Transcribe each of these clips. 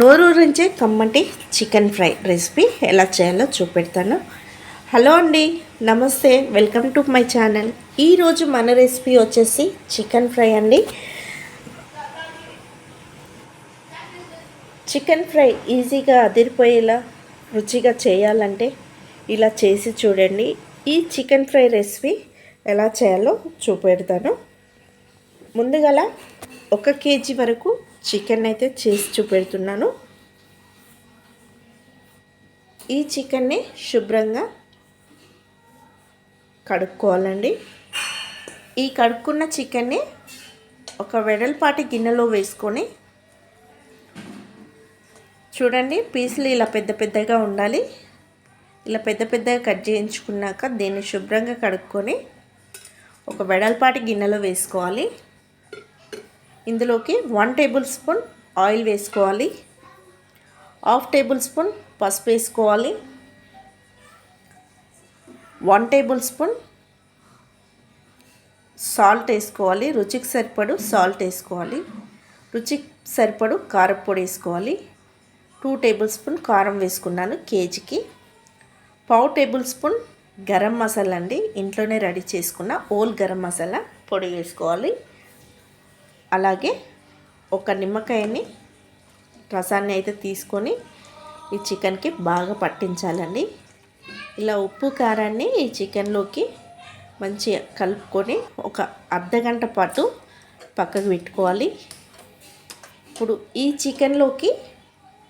నోరూరించే కమ్మటి chicken fry recipe ఎలా చేయాలో చూపెడతాను. హలో అండి నమస్తే వెల్కమ్ టు మై ఛానల్. ఈరోజు మన రెసిపీ వచ్చేసి చికెన్ ఫ్రై అండి. చికెన్ ఫ్రై ఈజీగా అదిరిపోయేలా రుచిగా చేయాలంటే ఇలా చేసి చూడండి. ఈ చికెన్ ఫ్రై రెసిపీ ఎలా చేయాలో చూపెడతాను. ముందుగల ఒక కేజీ వరకు చికెన్ అయితే చేసి చూపెడుతున్నాను. ఈ చికెన్ని శుభ్రంగా కడుక్కోవాలండి. ఈ కడుక్కున్న చికెన్ని ఒక వెడల్పాటి గిన్నెలో వేసుకొని చూడండి పీసులు ఇలా పెద్ద పెద్దగా ఉండాలి. ఇలా పెద్ద పెద్దగా కట్ చేయించుకున్నాక దీన్ని శుభ్రంగా కడుక్కొని ఒక వెడల్పాటి గిన్నెలో వేసుకోవాలి. ఇందులోకి వన్ టేబుల్ స్పూన్ ఆయిల్ వేసుకోవాలి. హాఫ్ టేబుల్ స్పూన్ పసుపు వేసుకోవాలి. వన్ టేబుల్ స్పూన్ సాల్ట్ వేసుకోవాలి. రుచికి సరిపడు సాల్ట్ వేసుకోవాలి. రుచికి సరిపడు కారపొడి వేసుకోవాలి. టూ టేబుల్ స్పూన్ కారం వేసుకున్నాను కేజీకి. పావు టేబుల్ స్పూన్ గరం మసాలా అండి. ఇంట్లోనే రెడీ చేసుకున్న ఓల్ గరం మసాలా పొడి వేసుకోవాలి. అలాగే ఒక నిమ్మకాయని రసాన్ని అయితే తీసుకొని ఈ చికెన్కి బాగా పట్టించాలండి. ఇలా ఉప్పు కారాన్ని ఈ చికెన్లోకి మంచిగా కలుపుకొని ఒక అర్ధ గంట పాటు పక్కకు పెట్టుకోవాలి. ఇప్పుడు ఈ చికెన్లోకి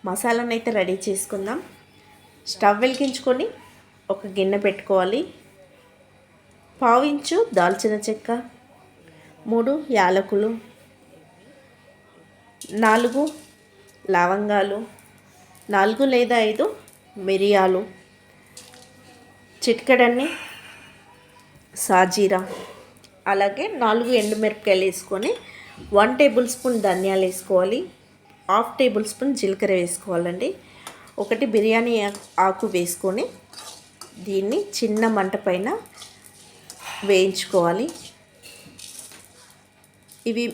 మసాలాను అయితే రెడీ చేసుకుందాం. స్టవ్ వెలిగించుకొని ఒక గిన్నె పెట్టుకోవాలి. పావించు దాల్చిన చెక్క మూడు యాలకులు నాలుగు లవంగాలు నాలుగు లేదా ఐదు మిరియాలు చిట్కడన్ని సాజీరా. అలాగే నాలుగు ఎండుమిరపకాయలు వేసుకొని వన్ టేబుల్ స్పూన్ ధనియాలు వేసుకోవాలి హాఫ్ టేబుల్ స్పూన్ జీలకర్ర వేసుకోవాలండి. ఒకటి బిర్యానీ ఆకు వేసుకొని దీన్ని చిన్న మంట పైన వేయించుకోవాలి. ఇవి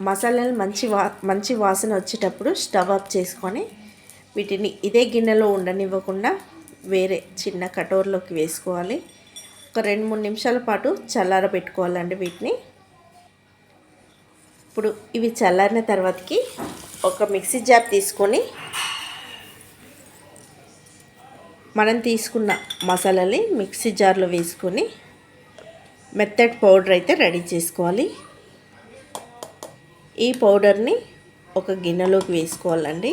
మసాలాలు మంచి వా మంచి వాసన వచ్చేటప్పుడు స్టవ్ ఆఫ్ చేసుకొని వీటిని ఇదే గిన్నెలో ఉండనివ్వకుండా వేరే చిన్న కటోర్లోకి వేసుకోవాలి. ఒక రెండు మూడు నిమిషాల పాటు చల్లార పెట్టుకోవాలండి వీటిని. ఇప్పుడు ఇవి చల్లారిన తర్వాతకి ఒక మిక్సీ జార్ తీసుకొని మనం తీసుకున్న మసాలాని మిక్సీ జార్లో వేసుకొని మెత్తడ్ పౌడర్ అయితే రెడీ చేసుకోవాలి. ఈ పౌడర్ని ఒక గిన్నెలోకి వేసుకోవాలండి.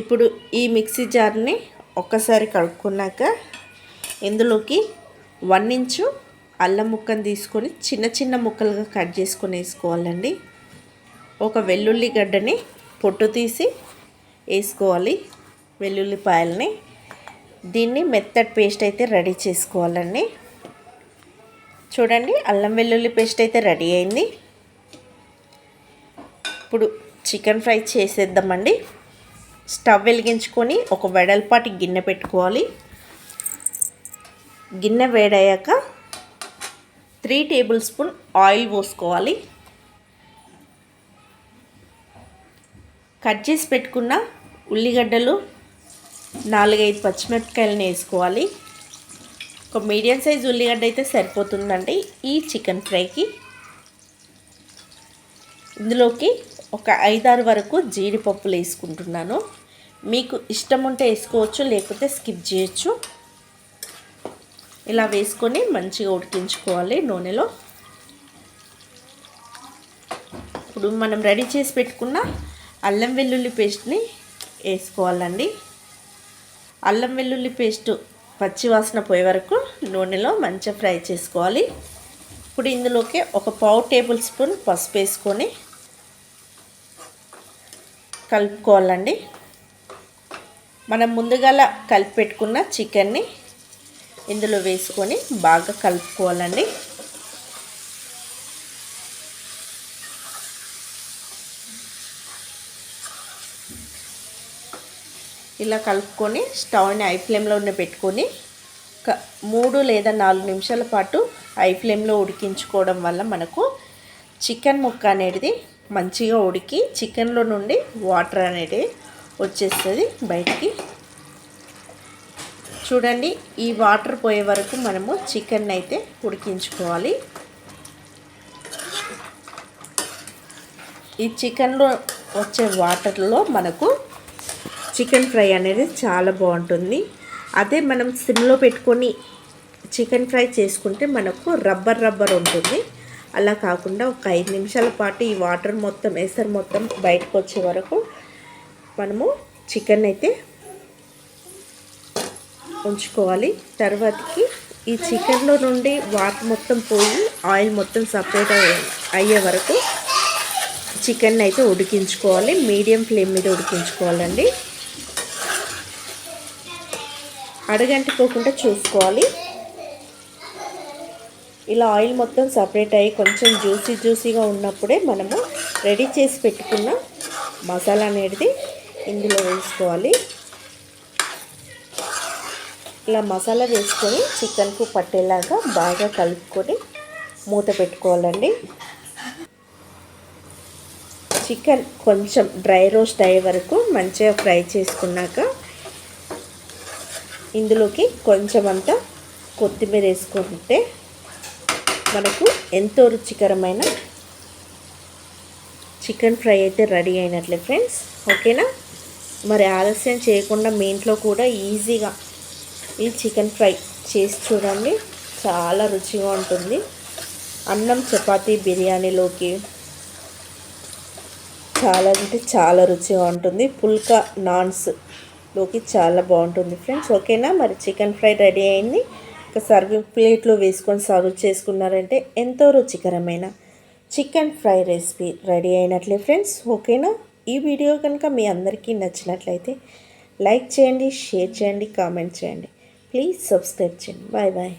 ఇప్పుడు ఈ మిక్సీ జార్ని ఒక్కసారి కడుక్కున్నాక ఇందులోకి వన్ ఇంచు అల్లం ముక్కను తీసుకొని చిన్న చిన్న ముక్కలుగా కట్ చేసుకొని వేసుకోవాలండి. ఒక వెల్లుల్లి గడ్డని పొట్టు తీసి వేసుకోవాలి వెల్లుల్లిపాయలని. దీన్ని మెత్తటి పేస్ట్ అయితే రెడీ చేసుకోవాలండి. చూడండి అల్లం వెల్లుల్లి పేస్ట్ అయితే రెడీ అయింది. ఇప్పుడు చికెన్ ఫ్రై చేసేద్దామండి. స్టవ్ వెలిగించుకొని ఒక వెడల్పాటి గిన్నె పెట్టుకోవాలి. గిన్నె వేడయ్యాక త్రీ టేబుల్ స్పూన్ ఆయిల్ పోసుకోవాలి. కట్ చేసి పెట్టుకున్న ఉల్లిగడ్డలు నాలుగైదు పచ్చిమిరపకాయలను వేసుకోవాలి. ఒక మీడియం సైజ్ ఉల్లిగడ్డ అయితే సరిపోతుందండి. ఈ చికెన్ ఫ్రైకి ఇందులోకి ఒక ఐదారు వరకు జీడిపప్పులు వేసుకుంటున్నాను. మీకు ఇష్టం ఉంటే వేసుకోవచ్చు లేకపోతే స్కిప్ చేయొచ్చు. ఇలా వేసుకొని మంచిగా ఉడికించుకోవాలి నూనెలో. ఇప్పుడు మనం రెడీ చేసి పెట్టుకున్న అల్లం వెల్లుల్లి పేస్ట్ని వేసుకోవాలండి. అల్లం వెల్లుల్లి పేస్ట్ పచ్చివాసన పోయే వరకు నూనెలో మంచిగా ఫ్రై చేసుకోవాలి. ఇప్పుడు ఇందులోకి ఒక పావు టేబుల్ స్పూన్ పసుపు వేసుకొని కలుపుకోవాలండి. మనం ముందుగా కలిపి పెట్టుకున్న చికెన్ని ఇందులో వేసుకొని బాగా కలుపుకోవాలండి. ఇలా కలుపుకొని స్టవ్ని ఐ ఫ్లేమ్లోనే పెట్టుకొని మూడు లేదా నాలుగు నిమిషాల పాటు ఐ ఫ్లేమ్లో ఉడికించుకోవడం వల్ల మనకు చికెన్ ముక్క అనేది మంచిగా ఉడికి చికెన్లో నుండి వాటర్ అనేది వచ్చేస్తుంది బయటికి. చూడండి ఈ వాటర్ పోయే వరకు మనము చికెన్ అయితే ఉడికించుకోవాలి. ఈ చికెన్లో వచ్చే వాటర్లో మనకు చికెన్ ఫ్రై అనేది చాలా బాగుంటుంది. అదే మనం సిమ్లో పెట్టుకొని చికెన్ ఫ్రై చేసుకుంటే మనకు రబ్బర్ రబ్బర్ ఉంటుంది. అలా కాకుండా ఒక ఐదు నిమిషాల పాటు ఈ వాటర్ మొత్తం ఎసరు మొత్తం బయటకు వచ్చే వరకు మనము చికెన్ అయితే ఉంచుకోవాలి. తర్వాతకి ఈ చికెన్లో నుండి వాటర్ మొత్తం పోయి ఆయిల్ మొత్తం సపరేట్ అయ్యే వరకు చికెన్ అయితే ఉడికించుకోవాలి. మీడియం ఫ్లేమ్ మీద ఉడికించుకోవాలండి. అడగంటుకోకుండా చూసుకోవాలి. ఇలా ఆయిల్ మొత్తం సపరేట్ అయ్యి కొంచెం జ్యూసీ జ్యూసీగా ఉన్నప్పుడే మనము రెడీ చేసి పెట్టుకున్న మసాలా అనేది ఇందులో వేసుకోవాలి. ఇలా మసాలా వేసుకొని చికెన్కు పట్టేలాగా బాగా కలుపుకొని మూత పెట్టుకోవాలండి. చికెన్ కొంచెం డ్రై రోస్ట్ అయ్యే వరకు మంచిగా ఫ్రై చేసుకున్నాక ఇందులోకి కొంచెం అంతా కొత్తిమీర వేసుకుంటే మనకు ఎంతో రుచికరమైన చికెన్ ఫ్రై అయితే రెడీ అయినట్లే ఫ్రెండ్స్. ఓకేనా? మరి ఆలస్యం చేయకుండా మీ ఇంట్లో కూడా ఈజీగా ఈ చికెన్ ఫ్రై చేసి చూడండి. చాలా రుచిగా ఉంటుంది. అన్నం చపాతీ బిర్యానీలోకి చాలా అంటే చాలా రుచిగా ఉంటుంది. పుల్కా నాన్స్ లోకి చాలా బాగుంటుంది ఫ్రెండ్స్. ఓకేనా? మరి చికెన్ ఫ్రై రెడీ అయింది. ఒక సర్వింగ్ ప్లేట్లో వేసుకొని సర్వ్ చేసుకున్నారంటే ఎంతో రుచికరమైన చికెన్ ఫ్రై రెసిపీ రెడీ అయినట్లే ఫ్రెండ్స్. ఓకేనా? ఈ వీడియో కనుక మీ అందరికీ నచ్చినట్లయితే లైక్ చేయండి షేర్ చేయండి కామెంట్ చేయండి. ప్లీజ్ సబ్స్క్రైబ్ చేయండి. Bye bye.